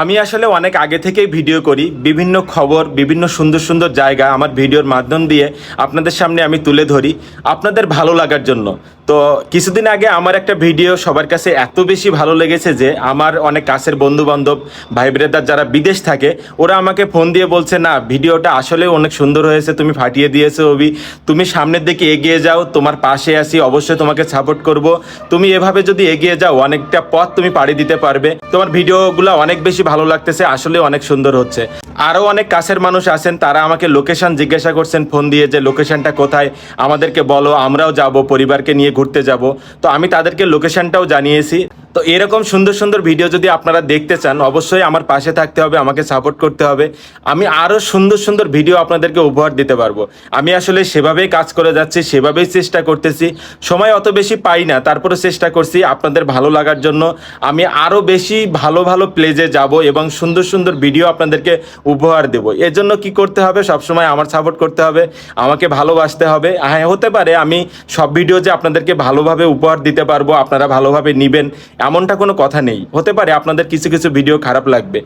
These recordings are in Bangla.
আমি আসলে অনেক আগে থেকেই ভিডিও করি, বিভিন্ন খবর, বিভিন্ন সুন্দর সুন্দর জায়গা আমার ভিডিওর মাধ্যম দিয়ে আপনাদের সামনে আমি তুলে ধরি আপনাদের ভালো লাগার জন্য। তো কিছুদিন আগে আমার একটা ভিডিও সবার কাছে এত বেশি ভালো লেগেছে যে আমার অনেক কাছের বন্ধু বান্ধব ভাই ব্রেদার যারা বিদেশ থাকে, ওরা আমাকে ফোন দিয়ে বলছে, না, ভিডিওটা আসলে অনেক সুন্দর হয়েছে, তুমি ফাটিয়ে দিয়েছ অভি। তুমি সামনের দিকে এগিয়ে যাও, তোমার পাশে আসি অবশ্যই তোমাকে সাপোর্ট করব। তুমি এভাবে যদি এগিয়ে যাও, অনেকটা পথ তুমি পাড়ি দিতে পারবে। তোমার ভিডিওগুলো অনেক বেশি ভালো লাগতেছে, আসলে অনেক সুন্দর হচ্ছে। আরও অনেক কাছের মানুষ আছেন, তারা আমাকে লোকেশন জিজ্ঞাসা করছেন ফোন দিয়ে যে লোকেশনটা কোথায়, আমাদেরকে বলো, আমরাও যাব, পরিবারকে নিয়ে ঘুরতে যাব। তো আমি তাদেরকে লোকেশনটাও জানিয়েছি। তো এরকম সুন্দর সুন্দর ভিডিও যদি আপনারা দেখতে চান, অবশ্যই আমার পাশে থাকতে হবে, আমাকে সাপোর্ট করতে হবে। আমি আরও সুন্দর সুন্দর ভিডিও আপনাদেরকে উপহার দিতে পারব। আমি আসলে সেভাবেই কাজ করে যাচ্ছি, সেভাবেই চেষ্টা করতেছি। সময় অত বেশি পাই না তারপরে চেষ্টা করছি আপনাদের ভালো লাগার জন্য। আমি আরও বেশি ভালো ভালো প্লেজে যাব এবং সুন্দর সুন্দর ভিডিও আপনাদেরকে উপহার দেবো। এর জন্য কি করতে হবে? সবসময় আমার সাপোর্ট করতে হবে, আমাকে ভালোবাসতে হবে। হ্যাঁ হতে পারে আমি সব ভিডিও যে আপনাদেরকে ভালোভাবে উপহার দিতে পারব, আপনারা ভালোভাবে নিবেন এমনটা কোনো কথা নেই। হতে পারে আপনাদের কিছু কিছু ভিডিও খারাপ লাগবে।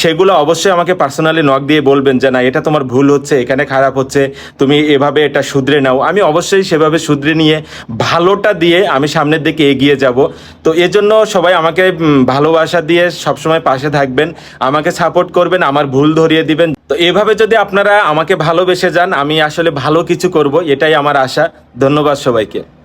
সেগুলো অবশ্যই আমাকে পার্সোনালি নক দিয়ে বলবেন যে, না, এটা তোমার ভুল হচ্ছে, এখানে খারাপ হচ্ছে, তুমি এভাবে এটা শুধরে নাও। আমি অবশ্যই সেভাবে শুধরে নিয়ে ভালোটা দিয়ে আমি সামনের দিকে এগিয়ে যাব। তো এজন্য সবাই আমাকে ভালোবাসা দিয়ে সবসময় পাশে থাকবেন, আমাকে সাপোর্ট করবেন, আমার ভুল ধরিয়ে দিবেন। তো এভাবে যদি আপনারা আমাকে ভালোবেসে যান, আমি আসলে ভালো কিছু করব, এটাই আমার আশা। ধন্যবাদ সবাইকে।